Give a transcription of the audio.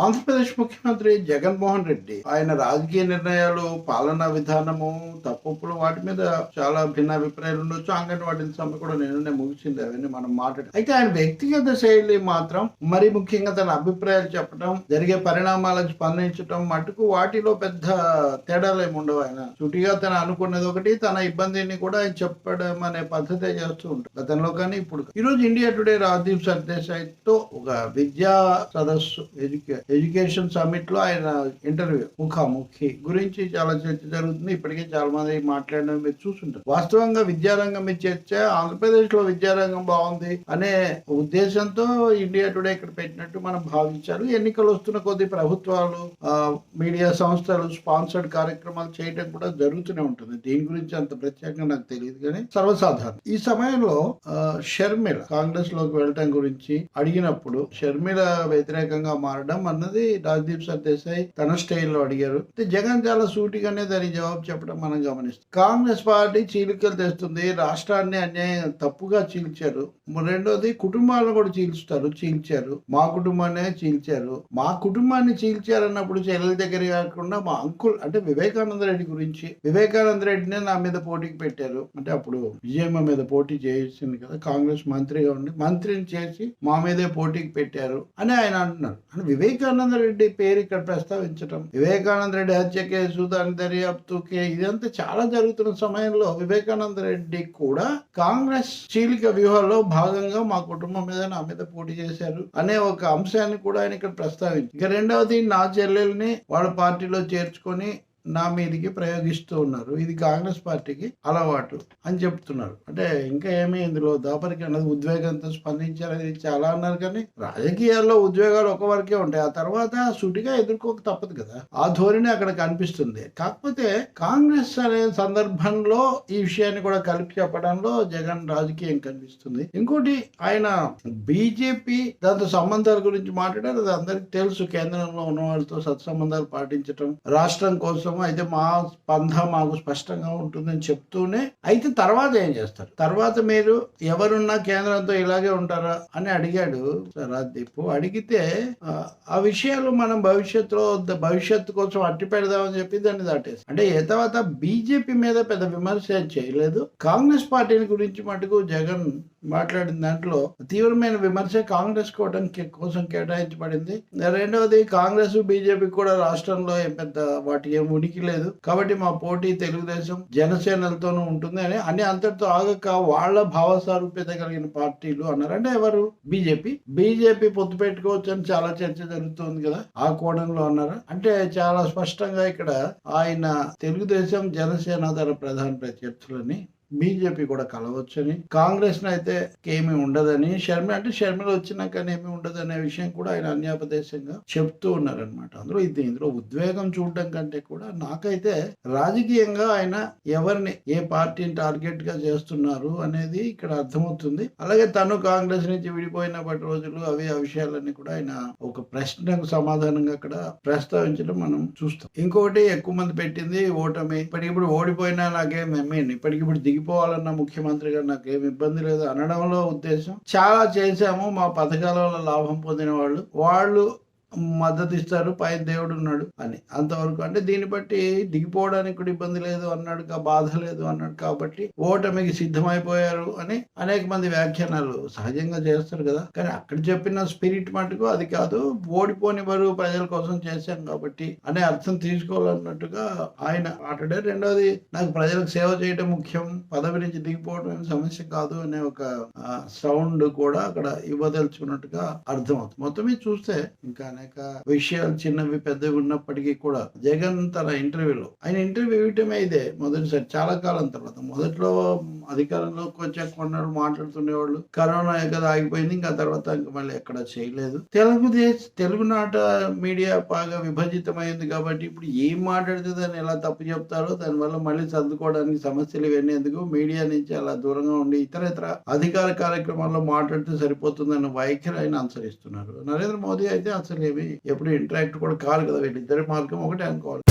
ఆంధ్రప్రదేశ్ ముఖ్యమంత్రి జగన్మోహన్ రెడ్డి ఆయన రాజకీయ నిర్ణయాలు పాలనా విధానము తప్పులు వాటి మీద చాలా భిన్న అభిప్రాయాలు ఉండొచ్చు. అంగన్వాడీ సమ్మె కూడా నిన్ననే ముగిసింది. అవన్నీ మనం మాట్లాడు. అయితే ఆయన వ్యక్తిగత శైలి మాత్రం మరి ముఖ్యంగా తన అభిప్రాయాలు చెప్పడం జరిగే పరిణామాలకు స్పందించడం మటుకు వాటిలో పెద్ద తేడాలు ఏమి ఉండవు ఆయన. చుటిగా తను అనుకున్నది ఒకటి తన ఇబ్బందిని కూడా ఆయన చెప్పడం అనే పద్ధతే చేస్తూ ఉంటారు గతంలో కానీ ఇప్పుడు ఈ రోజు ఇండియా టుడే రాజీవ్ సర్దేశాయ్తో ఒక విద్యా సదస్సు ఎడ్యుకే- ఎడ్యుకేషన్ సమ్మిట్లో ఆయన ఇంటర్వ్యూ ముఖాముఖి గురించి చాలా చర్చ జరుగుతుంది. ఇప్పటికే చాలా మంది మాట్లాడడం మీరు చూసుంటారు వాస్తవంగా విద్యారంగం మీద చర్చ ఆంధ్రప్రదేశ్లో విద్యారంగం బాగుంది అనే ఉద్దేశంతో ఇండియా టుడే ఇక్కడ పెట్టినట్టు మనం భావించాలి. ఎన్నికలు వస్తున్న కొద్ది ప్రభుత్వాలు మీడియా సంస్థలు స్పాన్సర్డ్ కార్యక్రమాలు చేయడం కూడా జరుగుతూనే ఉంటుంది. దీని గురించి అంత ప్రత్యేకంగా నాకు తెలియదు కానీ సర్వసాధారణం. ఈ సమయంలో షర్మిల కాంగ్రెస్లోకి వెళ్ళటం గురించి అడిగినప్పుడు షర్మిల వ్యతిరేకంగా మారడం అన్నది రాజ్దీప్ సర్దేశాయ్ తన స్టైల్లో అడిగారు. జగన్ చాలా సూటిగానే దానికి జవాబు చెప్పడం మనం గమనిస్తాం. కాంగ్రెస్ పార్టీ చీలికలు తెస్తుంది రాష్ట్రాన్ని అన్యాయం తప్పుగా చీల్చారు. రెండోది కుటుంబాలను కూడా చీల్చుతారు చీల్చారు. మా కుటుంబాన్ని చీల్చారు. మా కుటుంబాన్ని చీల్చారు అన్నప్పుడు చెల్లెల దగ్గర కాకుండా మా అంకుల్ అంటే వివేకానంద రెడ్డి గురించి వివేకానంద రెడ్డినే నా మీద పోటీకి పెట్టారు. అంటే అప్పుడు విజయమ్మ మీద పోటీ చేసింది కదా కాంగ్రెస్ మంత్రిగా ఉండి మంత్రిని చేసి మా మీదే పోటీకి పెట్టారు అని ఆయన అంటున్నారు. అంటే వివేకానంద రెడ్డి పేరు ఇక్కడ ప్రస్తావించడం వివేకానంద రెడ్డి హత్య కేసు దాని దర్యాప్తు కే ఇదంతా చాలా జరుగుతున్న సమయంలో వివేకానంద రెడ్డి కూడా కాంగ్రెస్ చీలిక వ్యూహాల్లో భాగంగా మా కుటుంబం మీద నా మీద పోటీ చేశారు అనే ఒక అంశాన్ని కూడా ఆయన ఇక్కడ ప్రస్తావించారు. ఇక రెండవది నా చెల్లెల్ని వాళ్ళ పార్టీలో చేర్చుకొని నా మీదికి ప్రయోగిస్తూ ఉన్నారు. ఇది కాంగ్రెస్ పార్టీకి అలవాటు అని చెప్తున్నారు. అంటే ఇంకా ఏమీ ఇందులో దాపరికి అన్నది ఉద్వేగంతో స్పందించారని చాలా అన్నారు కానీ రాజకీయాల్లో ఉద్వేగాలు ఒక వరకే ఉంటాయి. ఆ తర్వాత సుటిగా ఎదుర్కోక తప్పదు కదా. ఆ ధోరణి అక్కడ కనిపిస్తుంది. కాకపోతే కాంగ్రెస్ అనే సందర్భంలో ఈ విషయాన్ని కూడా కలిపి చెప్పడంలో జగన్ రాజకీయం కనిపిస్తుంది. ఇంకోటి ఆయన బీజేపీ దాంతో సంబంధాల గురించి మాట్లాడారు. అది అందరికి తెలుసు. కేంద్రంలో ఉన్న వాళ్ళతో సత్సంబంధాలు పాటించడం రాష్ట్రం కోసం అయితే మా స్పంద మాకు స్పష్టంగా ఉంటుందని చెప్తూనే అయితే తర్వాత ఏం చేస్తారు? తర్వాత మీరు ఎవరున్నా కేంద్రంతో ఇలాగే ఉంటారా అని అడిగాడు రాజ్దీప్ అడిగితే ఆ, విషయాలు మనం భవిష్యత్తులో భవిష్యత్తు కోసం అట్టి పెడదామని చెప్పి దాన్ని దాటేసి అంటే ఏ తర్వాత బీజేపీ మీద పెద్ద విమర్శ చేయలేదు. కాంగ్రెస్ పార్టీని గురించి మటుకు జగన్ మాట్లాడిన దాంట్లో తీవ్రమైన విమర్శ కాంగ్రెస్ కోటం కోసం కేటాయించబడింది. రెండవది కాంగ్రెస్ బీజేపీ కూడా రాష్ట్రంలో ఏం పెద్ద వాటి ఏం ఉనికి లేదు. కాబట్టి మా పోటీ తెలుగుదేశం జనసేనలతోనూ ఉంటుంది అని అని అంతటితో ఆగక వాళ్ళ భావ సారూప్యత కలిగిన పార్టీలు అన్నారు. అంటే ఎవరు? బీజేపీ. బీజేపీ పొత్తు పెట్టుకోవచ్చు అని చాలా చర్చ జరుగుతుంది కదా ఆ కోణంలో అన్నారు. అంటే చాలా స్పష్టంగా ఇక్కడ ఆయన తెలుగుదేశం జనసేన తన ప్రధాన ప్రత్యర్థులని బీజేపీ కూడా కలవచ్చని కాంగ్రెస్ అయితే ఏమీ ఉండదని షర్మిల అంటే షర్మిల వచ్చినాక ఏమీ ఉండదనే విషయం కూడా ఆయన అన్యాపదేశంగా చెప్తూ ఉన్నారనమాట అందులో ఇది ఇందులో ఉద్వేగం చూడడం కంటే కూడా నాకైతే రాజకీయంగా ఆయన ఎవరిని ఏ పార్టీని టార్గెట్గా చేస్తున్నారు అనేది ఇక్కడ అర్థమవుతుంది. అలాగే తను కాంగ్రెస్ నుంచి విడిపోయినప్పటి రోజులు అవి ఆ విషయాలన్నీ కూడా ఆయన ఒక ప్రశ్నకు సమాధానంగా అక్కడ ప్రస్తావించడం మనం చూస్తాం. ఇంకోటి ఎక్కువ మంది పెట్టింది ఓటమి. ఇప్పటికిప్పుడు ఓడిపోయినా నాకేం మీన్ ఇప్పటికిప్పుడు దిగి దిగిపోవాలన్న ముఖ్యమంత్రిగా ఏమి ఇబ్బంది లేదు అనడంలో ఉద్దేశం. చాలా చేశాము. మా పథకాల వల్ల లాభం పొందిన వాళ్ళు. వాళ్ళు మద్దతు ఇస్తారు పైన దేవుడు ఉన్నాడు అని. అంతవరకు అంటే దీన్ని బట్టి దిగిపోవడానికి కూడా ఇబ్బంది లేదు అన్నాడు బాధ లేదు అన్నాడు కాబట్టి ఓటమికి సిద్ధమైపోయారు అని అనేక మంది వ్యాఖ్యానాలు సహజంగా చేస్తారు కదా. కానీ అక్కడ చెప్పిన స్పిరిట్ మటుకు అది కాదు. ఓడిపోని వారు ప్రజల కోసం చేశాం కాబట్టి అనే అర్థం తీసుకోవాలన్నట్టుగా ఆయన మాట్లాడారు. రెండవది నాకు ప్రజలకు సేవ చేయడం ముఖ్యం. పదవి నుంచి దిగిపోవడం సమస్య కాదు అనే ఒక సౌండ్ కూడా అక్కడ ఇవ్వదలుచుకున్నట్టుగా అర్థమవుతుంది. మొత్తం చూస్తే ఇంకా అనేక విషయాలు చిన్నవి పెద్దవి ఉన్నప్పటికీ కూడా జగన్ తన ఇంటర్వ్యూలో ఆయన ఇంటర్వ్యూ ఇవ్వటమే ఇదే మొదటిసారి చాలా కాలం తర్వాత. మొదట్లో అధికారంలోకి వచ్చాక కొన్నాళ్ళు మాట్లాడుతుండేవాళ్ళు. కరోనా కదా ఆగిపోయింది ఇంకా తర్వాత ఇంకా మళ్ళీ ఎక్కడ చేయలేదు. తెలుగుదేశ తెలుగునాట మీడియా బాగా విభజితమైంది కాబట్టి ఇప్పుడు ఏం మాట్లాడితే దాన్ని ఎలా తప్పు చెప్తారో దానివల్ల మళ్ళీ సర్దుకోవడానికి సమస్యలు ఇవన్నీ ఎందుకు మీడియా నుంచి అలా దూరంగా ఉండి ఇతర ఇతర అధికార కార్యక్రమాల్లో మాట్లాడితే సరిపోతుందన్న వైఖరి ఆయన అనుసరిస్తున్నారు నరేంద్ర మోదీ అయితే అసలు ఏమి ఎప్పుడు ఇంటరాక్ట్ కూడా కాదు కదా వీళ్ళిద్దరి మార్గం ఒకటే అనుకోవాలి